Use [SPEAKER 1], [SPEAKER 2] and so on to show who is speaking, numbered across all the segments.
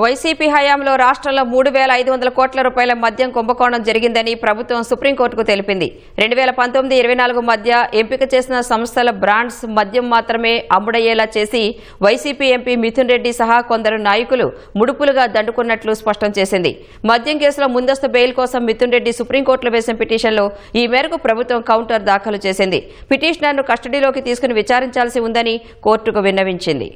[SPEAKER 1] YCP హయాంలో రాష్ట్రంలో మూడు వేల ఐదు వందల కోట్ల రూపాయల మద్యం కుంభకోణం జరిగిందని ప్రభుత్వం సుప్రీంకోర్టుకు తెలిపింది. రెండు వేల పంతొమ్మిది ఇరవై నాలుగు మధ్య ఎంపిక చేసిన సంస్థల బ్రాండ్స్ మద్యం మాత్రమే అమ్ముడయ్యేలా చేసి వైసీపీ ఎంపీ మిథున్ రెడ్డి సహా కొందరు నాయకులు ముడుపులుగా దండుకున్నట్లు స్పష్టం చేసింది. మద్యం కేసులో ముందస్తు బెయిల్ కోసం మిథున్ రెడ్డి సుప్రీంకోర్టులో వేసిన పిటిషన్లో ఈ మేరకు ప్రభుత్వం కౌంటర్ దాఖలు చేసింది. పిటిషనర్ను కస్టడీలోకి తీసుకుని విచారించాల్సి ఉందని కోర్టుకు విన్నవించింది.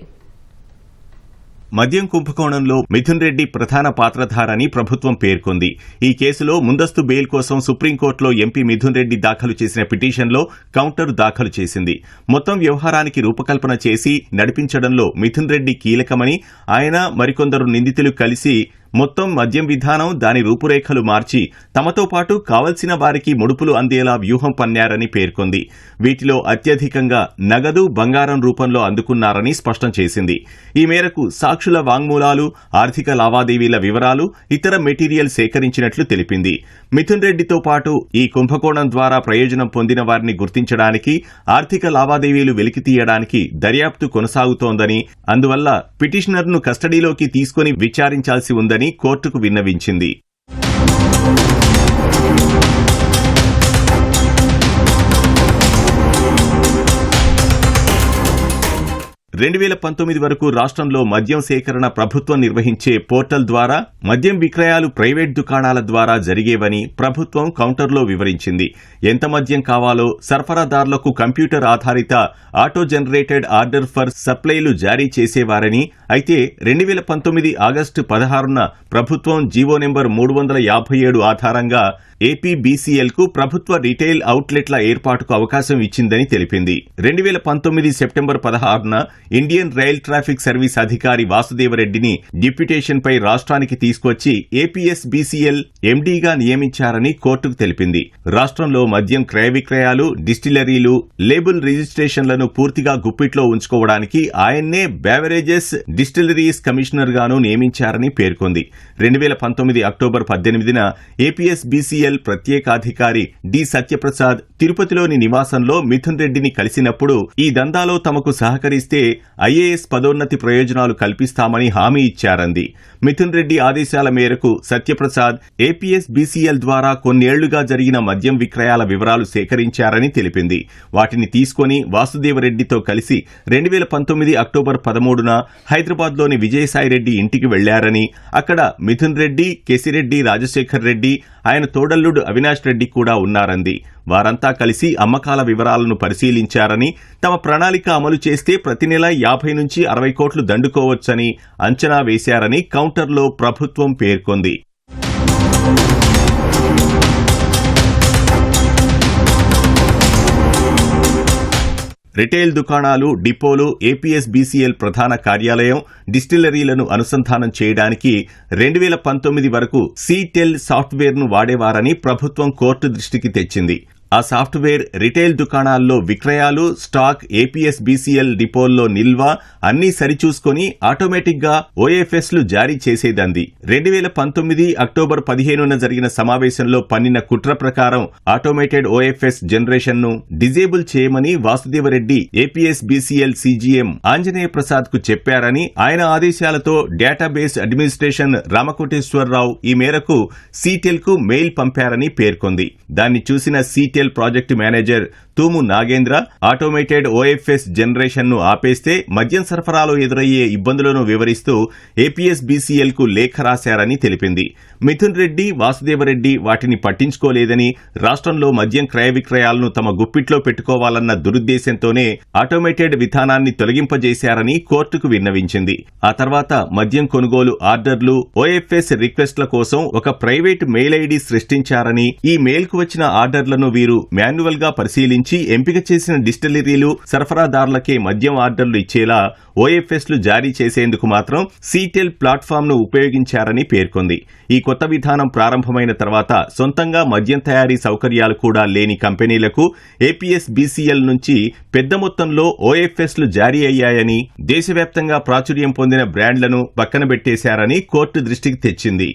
[SPEAKER 2] మద్యం కుంభకోణంలో మిథున్ రెడ్డి ప్రధాన పాత్రధారని ప్రభుత్వం పేర్కొంది. ఈ కేసులో ముందస్తు బెయిల్ కోసం సుప్రీంకోర్టులో ఎంపీ మిథున్ రెడ్డి దాఖలు చేసిన పిటిషన్లో కౌంటర్ దాఖలు చేసింది. మొత్తం వ్యవహారానికి రూపకల్పన చేసి నడిపించడంలో మిథున్ రెడ్డి కీలకమని ఆయన మరికొందరు నిందితులు కలిసి మొత్తం మద్యం విధానం దాని రూపురేఖలు మార్చి తమతో పాటు కావలసిన వారికి ముడుపులు అందేలా వ్యూహం పన్నారని పేర్కొంది. వీటిలో అత్యధికంగా నగదు బంగారం రూపంలో అందుకున్నారని స్పష్టం చేసింది. ఈ మేరకు సాక్షుల వాంగ్మూలాలు ఆర్థిక లావాదేవీల వివరాలు ఇతర మెటీరియల్ సేకరించినట్లు తెలిపింది. మిథున్ రెడ్డితో పాటు ఈ కుంభకోణం ద్వారా ప్రయోజనం పొందిన వారిని గుర్తించడానికి ఆర్థిక లావాదేవీలు వెలికితీయడానికి దర్యాప్తు కొనసాగుతోందని అందువల్ల పిటిషనర్ను కస్టడీలోకి తీసుకుని విచారించాల్సి ఉందని కోర్టుకు విన్నవించింది. రెండు వేల పంతొమ్మిది వరకు రాష్ట్రంలో మద్యం సేకరణ ప్రభుత్వం నిర్వహించే పోర్టల్ ద్వారా మద్యం విక్రయాలు ప్రైవేట్ దుకాణాల ద్వారా జరిగేవని ప్రభుత్వం కౌంటర్లో వివరించింది. ఎంత మద్యం కావాలో సరఫరాదారులకు కంప్యూటర్ ఆధారిత ఆటో జనరేటెడ్ ఆర్డర్ ఫర్ సప్లైలు జారీ చేసేవారని అయితే రెండు వేల పంతొమ్మిది ఆగస్టు పదహారున ప్రభుత్వం జీవో నెంబర్ మూడు వందల యాభై ఏడు ఆధారంగా ఏపీబీసీఎల్కు ప్రభుత్వ రిటైల్ అవుట్లెట్ల ఏర్పాటుకు అవకాశం ఇచ్చిందని తెలిపింది. రెండు వేల పంతొమ్మిది సెప్టెంబర్ పదహారున ఇండియన్ రైల్ ట్రాఫిక్ సర్వీస్ అధికారి వాసుదేవరెడ్డిని డిప్యుటేషన్ పై రాష్ట్రానికి తీసుకొచ్చి ఏపీఎస్ బీసీఎల్ ఎండీగా నియమించారని కోర్టుకు తెలిపింది. రాష్ట్రంలో మద్యం క్రయ విక్రయాలు డిస్టిలరీలు లేబుల్ రిజిస్ట్రేషన్లను పూర్తిగా గుప్పిట్లో ఉంచుకోవడానికి ఆయన్నే బ్యావరేజెస్ డిస్టిలరీస్ కమిషనర్ గాను నియమించారని పేర్కొంది. రెండు వేల పంతొమ్మిది అక్టోబర్ పద్దెనిమిదిన ఏపీఎస్ బీసీఎల్ ప్రత్యేకాధికారి డి. సత్యప్రసాద్ తిరుపతిలోని నివాసంలో మిథున్ రెడ్డిని కలిసినప్పుడు ఈ దందాలో తమకు సహకరిస్తే ఐఏఎస్ పదోన్నతి ప్రయోజనాలు కల్పిస్తామని హామీ ఇచ్చారంది. మిథున్ రెడ్డి ఆదేశాల మేరకు సత్యప్రసాద్ ఏపీఎస్ బీసీఎల్ ద్వారా కొన్నేళ్ళుగా జరిగిన మద్యం విక్రయాల వివరాలు సేకరించారని తెలిపింది. వాటిని తీసుకుని వాసుదేవరెడ్డితో కలిసి రెండు వేల పంతొమ్మిది అక్టోబర్ పదమూడున హైదరాబాద్లోని విజయసాయిరెడ్డి ఇంటికి వెళ్ళారని అక్కడ మిథున్ రెడ్డి కేసిరెడ్డి రాజశేఖర్ రెడ్డి ఆయన తోడల్లుడు అవినాష్ రెడ్డి కూడా ఉన్నారంది. వారంతా కలిసి అమ్మకాల వివరాలను పరిశీలించారని తమ ప్రణాళిక అమలు చేస్తే ప్రతి నెల యాభై నుంచి అరవై కోట్లు దండుకోవచ్చని అంచనా వేశారని కౌంటర్లో ప్రభుత్వం పేర్కొంది. రిటైల్ దుకాణాలు డిపోలు ఏపీఎస్బీసీఎల్ ప్రధాన కార్యాలయం డిస్టిలరీలను అనుసంధానం చేయడానికి రెండు వేల పంతొమ్మిది వరకు సీటెల్ సాఫ్ట్వేర్ను వాడేవారని ప్రభుత్వం కోర్టు దృష్టికి తెచ్చింది. ఆ సాఫ్ట్వేర్ రిటైల్ దుకాణాల్లో విక్రయాలు స్టాక్ ఏపీఎస్ బీసీఎల్ డిపోల్లో నిల్వ అన్నీ సరిచూసుకొని ఆటోమేటిక్గా ఓఎఫ్ఎస్లు జారీ చేసేదంది. రెండు వేల పంతొమ్మిది అక్టోబర్ పదిహేనున జరిగిన సమావేశంలో పన్నిన కుట్ర ప్రకారం ఆటోమేటెడ్ ఓఎఫ్ఎస్ జనరేషన్ను డిజేబుల్ చేయమని Vasudeva Reddy APS BCL CGM Anjaneya ప్రసాద్కు చెప్పారని ఆయన ఆదేశాలతో డేటాబేస్ అడ్మినిస్ట్రేషన్ రామకోటేశ్వరరావు ఈ మేరకు సీటెల్కు మెయిల్ పంపారని పేర్కొంది. దాన్ని చూసిన సీటెల్ project manager Thumu Nagendra automated OFS జనరేషన్ను ఆపేస్తే మద్యం సరఫరాలో ఎదురయ్యే ఇబ్బందులను వివరిస్తూ ఏపీఎస్ బీసీఎల్కు లేఖ రాశారని తెలిపింది. మిథున్ రెడ్డి వాసుదేవరెడ్డి వాటిని పట్టించుకోలేదని రాష్ట్రంలో మద్యం క్రయ విక్రయాలను తమ గుప్పిట్లో పెట్టుకోవాలన్న దురుద్దేశంతోనే ఆటోమేటెడ్ విధానాన్ని తొలగింపజేశారని కోర్టుకు విన్నవించింది. ఆ తర్వాత మద్యం కొనుగోలు ఆర్డర్లు ఓఎఫ్ఎస్ రిక్వెస్ట్ల కోసం ఒక ప్రైవేట్ మెయిల్ ఐడి సృష్టించారని ఈ మెయిల్కు వచ్చిన ఆర్డర్లను వీరు మాన్యువల్గా పరిశీలించారు. నుంచి ఎంపిక చేసిన డిస్టిలరీలు సరఫరాదారులకే మద్యం ఆర్డర్లు ఇచ్చేలా ఓఎఫ్ఎస్లు జారీ చేసేందుకు మాత్రం సీటెల్ ప్లాట్ఫామ్ను ఉపయోగించారని పేర్కొంది. ఈ కొత్త విధానం ప్రారంభమైన తర్వాత సొంతంగా మద్యం తయారీ సౌకర్యాలు కూడా లేని కంపెనీలకు ఏపీఎస్ బీసీఎల్ నుంచి పెద్ద మొత్తంలో ఓఎఫ్ఎస్లు జారీ అయ్యాయని దేశవ్యాప్తంగా ప్రాచుర్యం పొందిన బ్రాండ్లను పక్కన పెట్టేశారని కోర్టు దృష్టికి తెచ్చింది.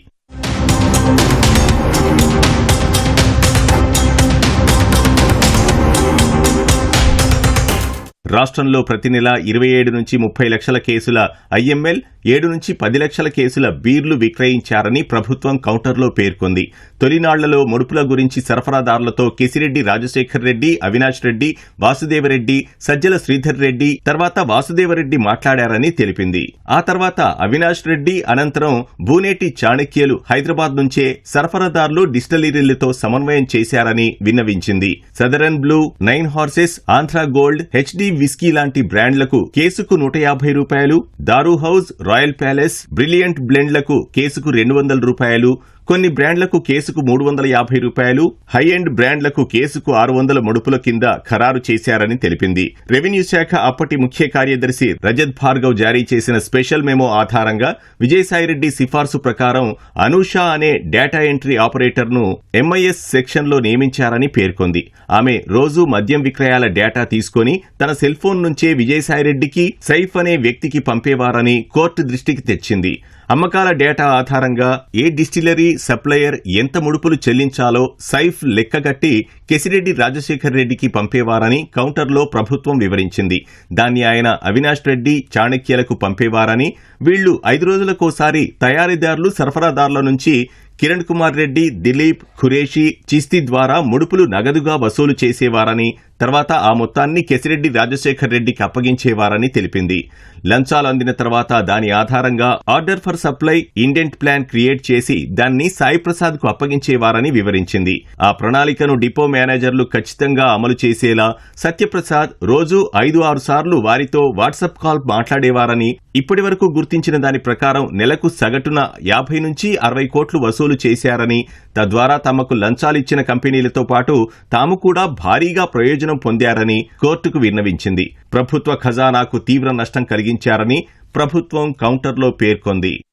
[SPEAKER 2] రాష్ట్రంలో ప్రతి నెల ఇరవై ఏడు నుంచి ముప్పై లక్షల కేసుల ఐఎంఎల్ ఏడు నుంచి పది లక్షల కేసుల బీర్లు విక్రయించారని ప్రభుత్వం కౌంటర్లో పేర్కొంది. తొలినాళ్ళలో ముడుపుల గురించి సరఫరాదారులతో కిసిరెడ్డి రాజశేఖర్ రెడ్డి అవినాష్ రెడ్డి వాసుదేవరెడ్డి సజ్జల శ్రీధర్ రెడ్డి తర్వాత వాసుదేవరెడ్డి మాట్లాడారని తెలిపింది. ఆ తర్వాత అవినాష్ రెడ్డి అనంతరం భూనేటి చాణక్యులు హైదరాబాద్ నుంచే సరఫరాదారులు డిస్టిలరీలతో సమన్వయం చేశారని విన్నవించింది. Southern blue nine horses Andhra gold HD whisky లాంటి బ్రాండ్లకు కేసుకు నూట యాభై రూపాయలు Daru house royal palace brilliant బ్లెండ్లకు కేసుకు రెండు వందల రూపాయలు కొన్ని బ్రాండ్లకు కేసుకు మూడు వందల యాభై రూపాయలు హై ఎండ్ బ్రాండ్లకు కేసుకు ఆరు వందల మడుపుల కింద ఖరారు చేశారని తెలిపింది. రెవెన్యూ శాఖ అప్పటి ముఖ్య కార్యదర్శి రజత్ భార్గవ్ జారీ చేసిన స్పెషల్ మెమో ఆధారంగా విజయసాయిరెడ్డి సిఫార్సు ప్రకారం అనూష అనే డేటా ఎంట్రీ ఆపరేటర్ను ఎంఐఎస్ సెక్షన్లో నియమించారని పేర్కొంది. ఆమె రోజు మద్యం విక్రయాల డేటా తీసుకొని తన సెల్ఫోన్ నుంచే విజయసాయిరెడ్డికి సైఫ్ అనే వ్యక్తికి పంపేవారని కోర్టు దృష్టికి తెచ్చింది. అమ్మకాల డేటా ఆధారంగా ఏ డిస్టిలరీ సప్లయర్ ఎంత ముడుపులు చెల్లించాలో సైఫ్ లెక్కగట్టి కెసిరెడ్డి రాజశేఖర్ రెడ్డికి పంపేవారని కౌంటర్లో ప్రభుత్వం వివరించింది. దాన్ని ఆయన అవినాష్ రెడ్డి చాణక్యలకు పంపేవారని వీళ్ళు ఐదు రోజులకోసారి తయారీదారులు సరఫరాదారుల నుంచి కిరణ్ కుమార్ రెడ్డి దిలీప్ ఖురేషి చిస్తీ ద్వారా ముడుపులు నగదుగా వసూలు చేసేవారని తర్వాత ఆ మొత్తాన్ని కెసిరెడ్డి రాజశేఖర్ రెడ్డికి అప్పగించేవారని తెలిపింది. లంచాలు అందిన తర్వాత దాని ఆధారంగా order for supply indent plan create చేసి దాన్ని సాయి ప్రసాద్కు అప్పగించేవారని వివరించింది. ఆ ప్రణాళికను డిపో మేనేజర్లు ఖచ్చితంగా అమలు చేసేలా సత్యప్రసాద్ రోజు ఐదు ఆరు సార్లు వారితో వాట్సాప్ కాల్ మాట్లాడేవారని ఇప్పటి వరకు గుర్తించిన దాని ప్రకారం నెలకు సగటున యాభై నుంచి అరవై కోట్లు వసూలు చేశారని తద్వారా తమకు లంచాలిచ్చిన కంపెనీలతో పాటు తాము కూడా భారీగా ప్రయోజనం పొందారని కోర్టుకు విన్నవించింది. ప్రభుత్వ ఖజానాకు తీవ్ర నష్టం కలిగించారని ప్రభుత్వం కౌంటర్లో పేర్కొంది.